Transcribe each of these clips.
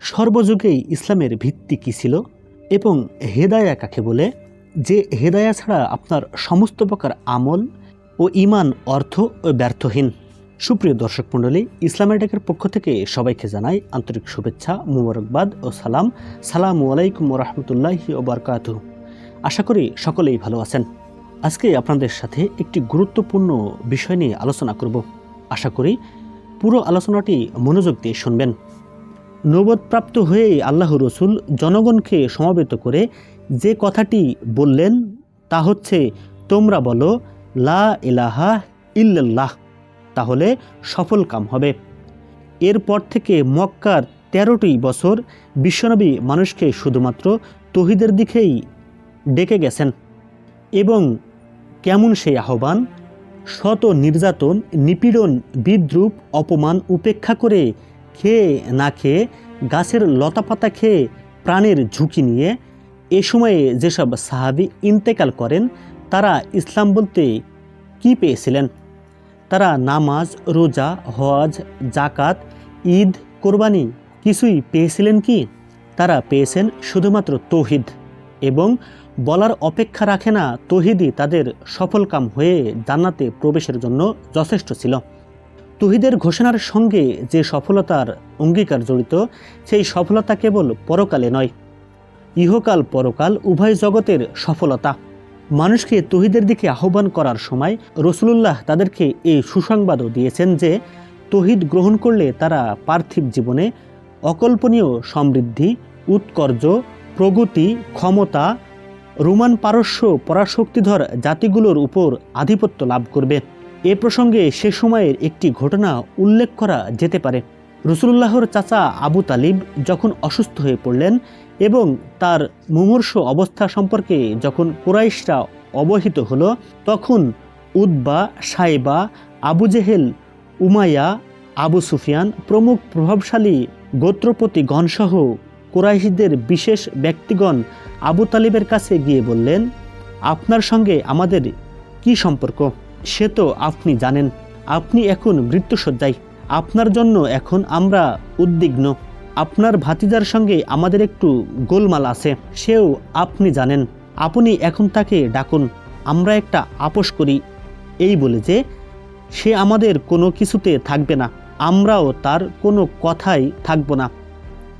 সর্বযুগেই ইসলামের ভিত্তি কী ছিল এবং হেদায়া কাকে বলে? যে হেদায়া ছাড়া আপনার সমস্ত প্রকার আমল ও ইমান অর্থ ও ব্যর্থহীন। সুপ্রিয় দর্শক মণ্ডলী ইসলামের ডাকের পক্ষ থেকে সবাইকে জানাই আন্তরিক শুভেচ্ছা, মুবারকবাদ ও সালাম। সালামু আলাইকুম রহমতুল্লাহি ও বরকাত আশা করি সকলেই ভালো আছেন। আজকে আপনাদের সাথে একটি গুরুত্বপূর্ণ বিষয় নিয়ে আলোচনা করব। আশা করি পুরো আলোচনাটি মনোযোগ দিয়ে শুনবেন। নবদপ্রাপ্ত হয়েই আল্লাহ রসুল জনগণকে সমাবেত করে যে কথাটি বললেন তা হচ্ছে, তোমরা বলো, লা ইলাহা ইল্লাল্লাহ তাহলে সফল কাম হবে। এরপর থেকে মক্কার তেরোটি বছর বিশ্বনবী মানুষকে শুধুমাত্র তহিদের দিকেই ডেকে গেছেন এবং কেমন সেই আহ্বান? শত নির্যাতন, নিপীড়ন, বিদ্রুপ, অপমান উপেক্ষা করে খেয়ে না খেয়ে গাছের লতাপাতা খেয়ে প্রাণের ঝুঁকি নিয়ে এ সময়ে যেসব সাহাবি ইন্তেকাল করেন, তারা ইসলাম বলতে কি পেয়েছিলেন? তারা নামাজ, রোজা, হজ জাকাত ঈদ, কোরবানি কিছুই পেয়েছিলেন কি? তারা পেয়েছেন শুধুমাত্র তৌহিদ এবং বলার অপেক্ষা রাখে না, তহিদই তাদের সফল কাম হয়ে জান্নাতে প্রবেশের জন্য যথেষ্ট ছিল। তহিদের ঘোষণার সঙ্গে যে সফলতার অঙ্গীকার জড়িত, সেই সফলতা কেবল পরকালে নয়, ইহকাল পরকাল উভয় জগতের সফলতা। মানুষকে তহিদের দিকে আহ্বান করার সময় রসুলুল্লাহ তাদেরকে এই সুসংবাদও দিয়েছেন যে, তহিদ গ্রহণ করলে তারা পার্থিব জীবনে অকল্পনীয় সমৃদ্ধি, উৎকর্য, প্রগতি, ক্ষমতা, রোমান পারস্য পরাশক্তিধর জাতিগুলোর উপর আধিপত্য লাভ করবে। এ প্রসঙ্গে সে সময়ের একটি ঘটনা উল্লেখ করা যেতে পারে। রসুল্লাহর চাচা আবু তালিব যখন অসুস্থ হয়ে পড়লেন এবং তার মুমূর্ষ অবস্থা সম্পর্কে যখন কুরাইশরা অবহিত হলো, তখন Utba Shaiba, Abu Jahl, Umayya, Abu Sufyan প্রমুখ প্রভাবশালী গোত্রপতি গণসহ কুরাইশদের বিশেষ ব্যক্তিগণ আবু তালিবের কাছে গিয়ে বললেন, আপনার সঙ্গে আমাদের কি সম্পর্ক? সে তো আপনি জানেন, আপনি এখন মৃত্যুসজ্জায়। আপনার জন্য এখন আমরা উদ্বিগ্ন। আপনার ভাতিজার সঙ্গে আমাদের একটু গোলমাল আছে, সেও আপনি জানেন। আপনি এখন তাকে ডাকুন, আমরা একটা আপোষ করি। এই বলে যে, সে আমাদের কোনো কিছুতে থাকবে না, আমরাও তার কোনো কথাই থাকব না।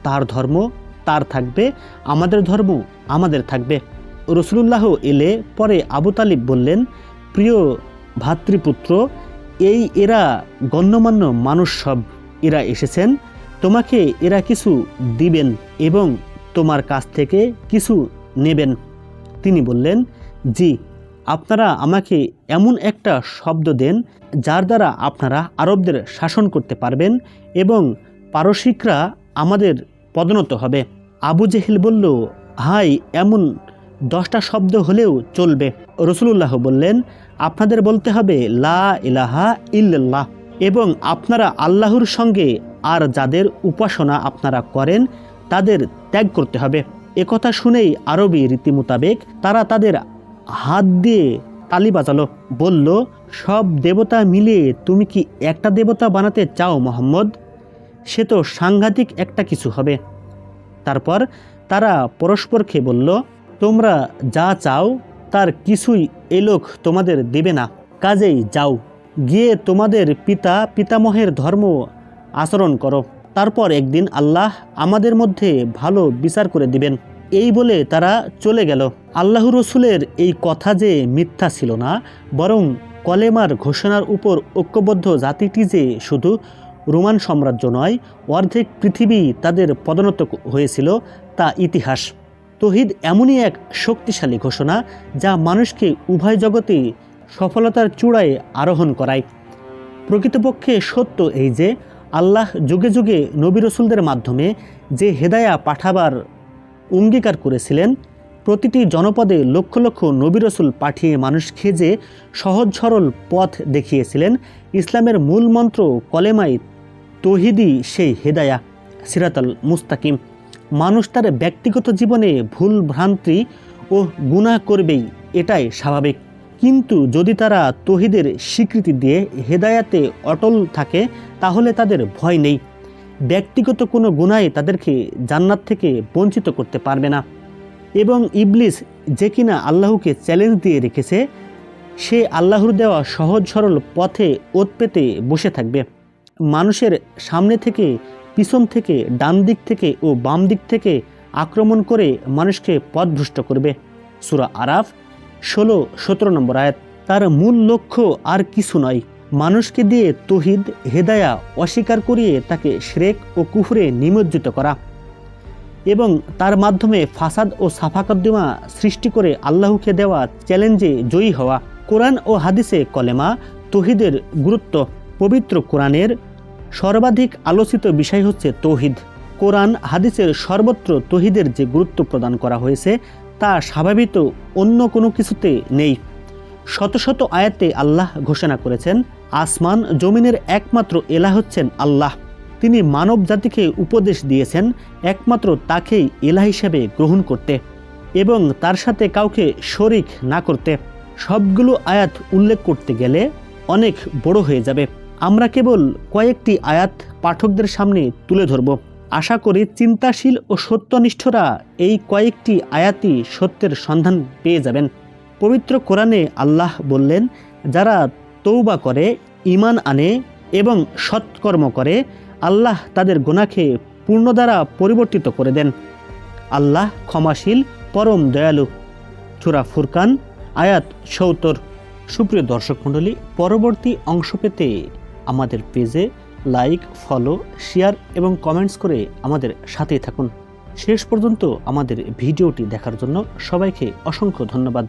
তার ধর্ম তার থাকবে, আমাদের ধর্ম আমাদের থাকবে। রসুলুল্লাহ এলে পরে আবু তালিব বললেন, প্রিয় ভাতৃপুত্র, এই এরা গণ্যমান্য মানুষ সব। এরা এসেছেন, তোমাকে এরা কিছু দিবেন এবং তোমার কাছ থেকে কিছু নেবেন। তিনি বললেন, জি, আপনারা আমাকে এমন একটা শব্দ দেন যার দ্বারা আপনারা আরবদের শাসন করতে পারবেন এবং পারসিকরা আমাদের পদনত হবে। আবু জেহেল বলল, হাই, এমন দশটা শব্দ হলেও চলবে। রসুলুল্লাহ বললেন আপনাদের বলতে হবে, লা ইলাহা ইল্লাল্লাহ। এবং আপনারা আল্লাহর সঙ্গে আর যাদের উপাসনা আপনারা করেন, তাদের ত্যাগ করতে হবে। একথা শুনেই আরবি রীতি মোতাবেক তারা তাদের হাত দিয়ে তালি বাজালো। বলল, সব দেবতা মিলে তুমি কি একটা দেবতা বানাতে চাও, মোহাম্মদ? সে তো সাংঘাতিক একটা কিছু হবে। তারপর তারা পরস্পরকে বলল, তোমরা যা চাও তার কিছুই এ লোক তোমাদের দেবে না। কাজেই যাও, গিয়ে তোমাদের পিতা পিতামহের ধর্ম আচরণ করো। তারপর একদিন আল্লাহ আমাদের মধ্যে ভালো বিচার করে দিবেন। এই বলে তারা চলে গেল। আল্লাহ রসুলের এই কথা যে মিথ্যা ছিল না, বরং কলেমার ঘোষণার উপর ঐক্যবদ্ধ জাতিটি যে শুধু রোমান সাম্রাজ্য নয়, অর্ধেক পৃথিবী তাদের পদোন্নত হয়েছিল, তা ইতিহাস। তহিদ এমনই এক শক্তিশালী ঘোষণা যা মানুষকে উভয় জগতে সফলতার চূড়ায় আরোহণ করায়। প্রকৃতপক্ষে সত্য এই যে, আল্লাহ যুগে যুগে নবী রসুলদের মাধ্যমে যে হেদায়া পাঠাবার অঙ্গীকার করেছিলেন, প্রতিটি জনপদে লক্ষ লক্ষ নবী রসুল পাঠিয়ে মানুষকে যে সহজ সরল পথ দেখিয়েছিলেন, ইসলামের মূল মন্ত্র কলেমাই তহিদি সেই হেদায়া, সিরাতাল মুস্তাকিম। মানুষ তার ব্যক্তিগত জীবনে ভুল ভ্রান্তি ও গুনাহ করবেই, এটাই স্বাভাবিক। কিন্তু যদি তারা তহিদের স্বীকৃতি দিয়ে হেদায়াতে অটল থাকে, তাহলে তাদের ভয় নেই। ব্যক্তিগত কোনো গুণাই তাদেরকে জান্নাত থেকে বঞ্চিত করতে পারবে না। এবং ইবলিস যে কিনা আল্লাহকে চ্যালেঞ্জ দিয়ে রেখেছে, সে আল্লাহর দেওয়া সহজ সরল পথে ওত পেতে বসে থাকবে। মানুষের সামনে থেকে পিছন থেকে, ডান দিক থেকে ও বাম দিক থেকে আক্রমণ করে মানুষকে পথভ্রষ্ট করবে। সুরা আরাফ, ষোলো, সতেরো নম্বর আয়াত। তার মূল লক্ষ্য আর কিছু নয়। মানুষকে দিয়ে তহিদ, হেদায়া অস্বীকার করিয়ে তাকে শ্রেক ও কুফরে নিমজ্জিত করা এবং তার মাধ্যমে ফাসাদ ও সাফাকদ্দিমা সৃষ্টি করে আল্লাহকে দেওয়া চ্যালেঞ্জে জয়ী হওয়া। কোরআন ও হাদিসে কলেমা, তহিদের গুরুত্ব, পবিত্র কোরআনের সর্বাধিক আলোচিত বিষয় হচ্ছে তৌহিদ। কোরআন হাদিসের সর্বত্র তহিদের যে গুরুত্ব প্রদান করা হয়েছে, তা স্বাভাবিত অন্য কোনো কিছুতে নেই। শত শত আয়াতে আল্লাহ ঘোষণা করেছেন, আসমান জমিনের একমাত্র এলা হচ্ছেন আল্লাহ। তিনি মানব জাতিকে উপদেশ দিয়েছেন, একমাত্র তাকেই এলা হিসেবে গ্রহণ করতে এবং তার সাথে কাউকে শরিক না করতে। সবগুলো আয়াত উল্লেখ করতে গেলে অনেক বড় হয়ে যাবে। আমরা কেবল কয়েকটি আয়াত পাঠকদের সামনে তুলে ধরব। আশা করি চিন্তাশীল ও সত্যনিষ্ঠরা এই কয়েকটি আয়াতই সত্যের সন্ধান পেয়ে যাবেন। পবিত্র কোরআনে আল্লাহ বললেন, যারা তৌবা করে ইমান আনে এবং সৎকর্ম করে, আল্লাহ তাদের গোনাকে পূর্ণ দ্বারা পরিবর্তিত করে দেন। আল্লাহ ক্ষমাশীল, পরম দয়ালু। চূড়া ফুরকান, আয়াত সৌতর সুপ্রিয় দর্শক মণ্ডলী, পরবর্তী অংশ পেতে আমাদের পেজে লাইক, ফলো, শেয়ার এবং কমেন্টস করে আমাদের সাথে থাকুন। শেষ পর্যন্ত আমাদের ভিডিওটি দেখার জন্য সবাইকে অসংখ্য ধন্যবাদ।